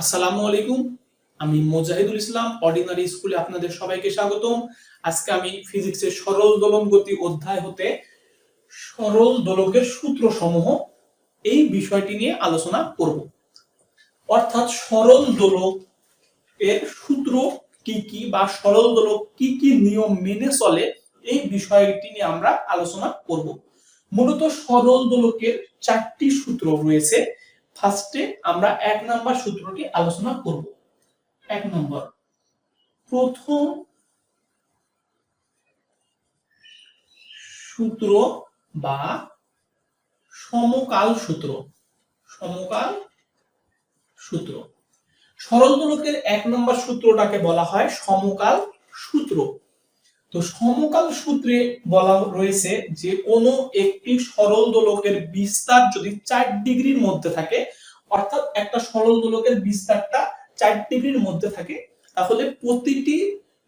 আসসালামু আলাইকুম। আমি মোজাহিদুল ইসলাম অর্ডিনারি স্কুলে আপনাদের সবাইকে স্বাগতম। আজকে আমি ফিজিক্সের সরল দোলন গতি অধ্যায় হতে সরল দোলকের সূত্র সমূহ এই বিষয়টি নিয়ে আলোচনা করব। অর্থাৎ সরল দোলক এর সূত্র কি কি বা সরল দোলক কি কি নিয়ম মেনে চলে এই বিষয়টি নিয়ে আমরা আলোচনা করব। মূলত সরল দোলকের চারটি সূত্র রয়েছে। ফার্স্টে আমরা এক নাম্বার সূত্রটি আলোচনা করব। এক নম্বর। প্রথম সূত্র বা সমকাল সূত্র। সমকাল সূত্র। সরল দোলকের এক নম্বর সূত্রটাকে বলা হয় সমকাল সূত্র। তো সমকাল সূত্রে বলা রয়েছে যে কোনো একটি সরল দোলকের বিস্তার যদি চার ডিগ্রির মধ্যে থাকে, অর্থাৎ একটা সরল দোলকের বিস্তারটা চার ডিগ্রির মধ্যে থাকে, তাহলে প্রতিটি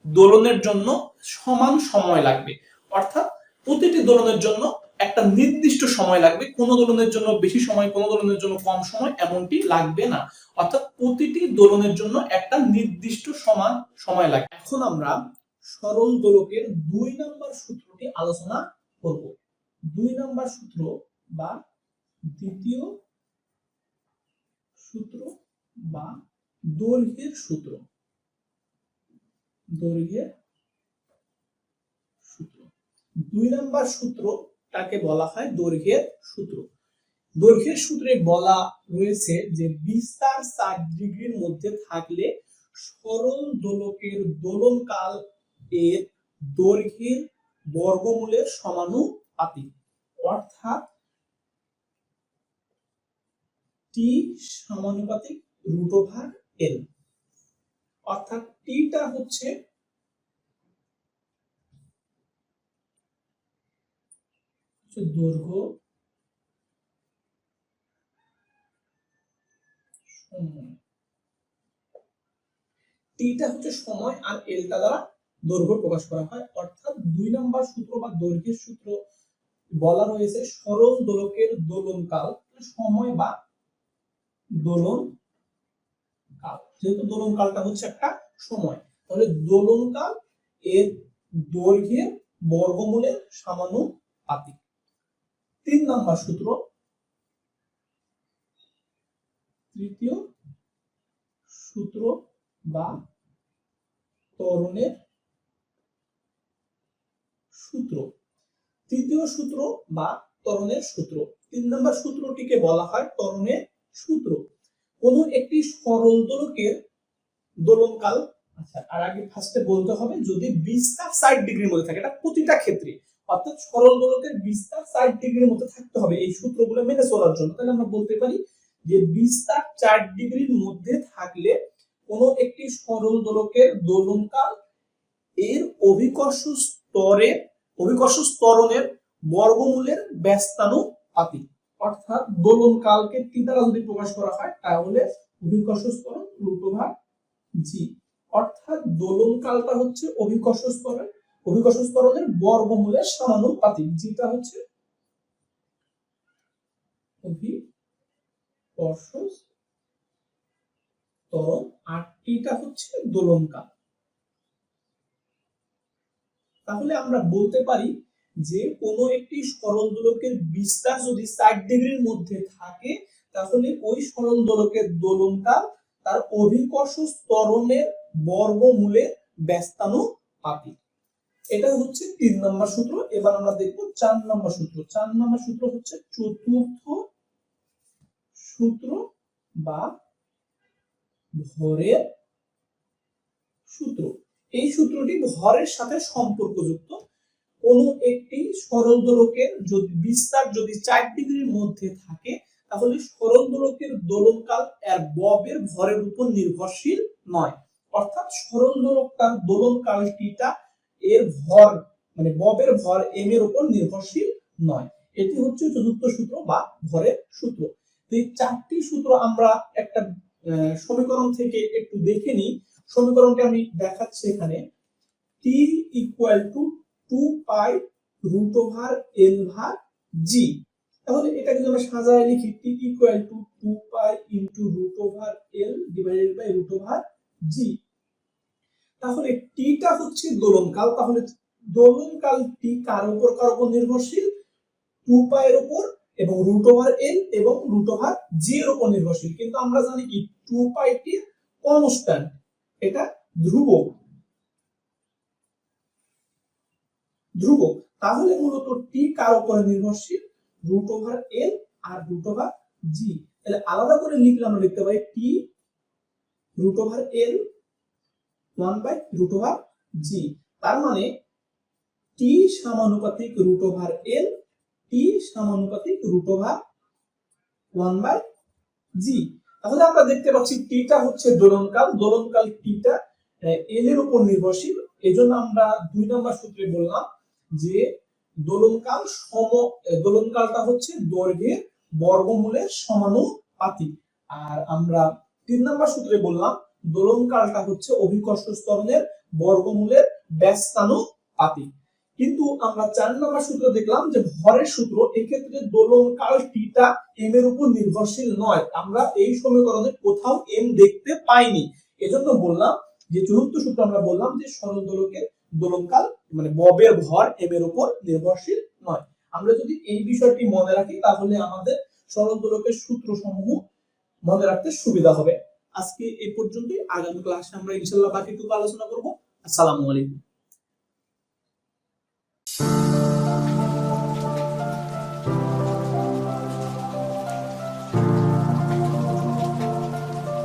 দোলনের জন্য সমান সময় লাগবে। অর্থাৎ প্রতিটি দোলনের জন্য একটা নির্দিষ্ট সময় লাগবে। কোনো দোলনের জন্য বেশি সময়, কোনো দোলনের জন্য কম সময় এমনটি লাগবে না। অর্থাৎ প্রতিটি দোলনের জন্য একটা নির্দিষ্ট সমান সময় লাগবে। এখন আমরা সরল দোলকের দুই নম্বর সূত্রটি আলোচনা করব। দুই নম্বর সূত্র বা দ্বিতীয় সূত্র বা দৈর্ঘ্যের সূত্র। দৈর্ঘ্যের সূত্র। দুই নম্বর সূত্রটাকে বলা হয় দৈর্ঘ্যের সূত্র। দৈর্ঘ্যের সূত্রে বলা রয়েছে যে বিস্তার চার ডিগ্রির মধ্যে থাকলে সরল দোলকের দোলনকাল এর দৈর্ঘ্যের বর্গমূলের সমানুপাতিক। অর্থাৎ টি সমানুপাতিক রুট ওভার এল অর্থাৎ টিটা হচ্ছে দৈর্ঘ্য সময় টিটা হচ্ছে সময় আর এলটা দ্বারা দৈর্ঘ্য প্রকাশ করা হয়। অর্থাৎ দুই নম্বর সূত্র বা দৈর্ঘ্যের সূত্র বলা রয়েছে সরল দোলকের দোলনকাল সময় বা দোলন কাল যেহেতু দোলন কালটা হচ্ছে একটা সময়, তাহলে দোলন কাল এর দৈর্ঘ্যের বর্গমূলের সমানুপাতিক। তিন নম্বর সূত্র, তৃতীয় সূত্র বা ত্বরণের সূত্র। তৃতীয় সূত্র বা ত্বরণের সূত্র। তিন নম্বর সূত্রটিকে বলা হয় ত্বরণের সূত্র। কোন একটি সরল দোলকের দোলনকাল আচ্ছা আর আগে ফার্স্টে বলতে হবে যদি বিস্তার ষাট ডিগ্রির মধ্যে থাকে, এটা প্রতিটা ক্ষেত্রে। অর্থাৎ সরল দোলকের বিস্তার ষাট ডিগ্রির মধ্যে থাকতে হবে এই সূত্রগুলো মেনে চলার জন্য। তাহলে আমরা বলতে পারি যে বিস্তার চার ডিগ্রির মধ্যে থাকলে কোন একটি সরল দোলকের দোলনকাল এর অভিকর্ষ স্তরে অভিকর্ষ স্তরণের বর্গমূলের ব্যস্তানুপাতিক। অর্থাৎ দোলন কালকে তিন দ্বারা যদি প্রকাশ করা হয়, তাহলে অভিকর্ষ স্তরণ রুট জি অর্থাৎ দোলন কালটা হচ্ছে অভিকর্ষ স্তরের অভিকর্ষ স্তরণের বর্গমূলের সমানুপাতিক। যেটা হচ্ছে অভিকর্ষ ত্বরণ আর টিটা হচ্ছে দোলন কাল। তাহলে আমরা বলতে পারি যে কোনো একটি সরল দোলকের বিস্তার যদি ষাট ডিগ্রির মধ্যে থাকে, তাহলে ওই সরল দোলকের দোলনকাল তার অভিকর্ষ স্তরণের বর্গমূলের ব্যস্তানুপাতিক এটা হচ্ছে তিন নম্বর সূত্র। এবার আমরা দেখব চার নম্বর সূত্র। চার নম্বর সূত্র হচ্ছে চতুর্থ সূত্র বা ভরের সূত্র। এই সূত্রটি ভরের সাথে সম্পর্কযুক্ত। কোনো একটি সরল দোলকের যদি বিস্তার যদি চার ডিগ্রির মধ্যে থাকে, তাহলে সরল দোলকের দোলনকাল এর ববের ভরের উপর নির্ভরশীল নয়। অর্থাৎ সরল দোলকটার দোলনকালটিটা এর ভর মানে ববের ভর এম এর উপর নির্ভরশীল নয়। এটি হচ্ছে চতুর্থ সূত্র বা ভরের সূত্র। এই চারটি সূত্র আমরা একটা সমীকরণ থেকে একটু দেখে নিই। সমীকরণটি আমি দেখাচ্ছি এখানে। T equal to two pi root over L ভাগ জি তাহলে এটা যদি আমরা সাজায় লিখি T equal to two pi into root over L divided by root over G তাহলে টিটা হচ্ছে দোলনকাল, তাহলে দোলনকাল টি কার উপর কার উপর নির্ভরশীল? টু পাই এর উপর এবং রুট ওভার এল এবং রুট ওভার জি এর উপর নির্ভরশীল। কিন্তু আমরা জানি কি টু পাই টি কনস্ট্যান্ট এটা ধ্রুবক। ধ্রুবক। তাহলে মূলত টি কার উপরে নির্ভরশীল? রুট ওভার এল আর রুট ওভার জি তাহলে আলাদা করে লিখলে আমরা লিখতে পারি T root over L one by root over G তার মানে টি সমানুপাতিক রুট ওভার এল টি সমানুপাতিক root over one by G তাহলে আমরা দেখতে পাচ্ছি টিটা হচ্ছে দোলনকাল। দোলনকাল টিটা এল এর উপর নির্ভরশীল। এজন্য আমরা দুই নম্বর সূত্রে বললাম যে দোলনকাল সম দোলনকালটা হচ্ছে দৈর্ঘ্যের বর্গমূলের সমানুপাতিক। আর আমরা তিন নম্বর সূত্রে বললাম দোলনকালটা হচ্ছে অভিকর্ষ স্তরণের বর্গমূলের ব্যস্তানুপাতিক কিন্তু আমরা চার নম্বর সূত্র দেখলাম যে ভরের সূত্র এক্ষেত্রে দোলনকাল টিটা এম এর উপর নির্ভরশীল নয়। আমরা এই সমীকরণে কোথাও এম দেখতে পাইনি। এজন্য বললাম যে চতুর্থ সূত্র আমরা বললাম যে সরল দোলকের দোলনকাল মানে ববের ভর এম এর উপর নির্ভরশীল নয়। আমরা যদি এই বিষয়টি মনে রাখি, তাহলে আমাদের সরল দোলকের সূত্র সমূহ মনে রাখতে সুবিধা হবে। আজকে এই পর্যন্তই। আগামী ক্লাসে আমরা ইনশাল্লাহ বাকিটুকু আলোচনা করব। আসসালামু আলাইকুম।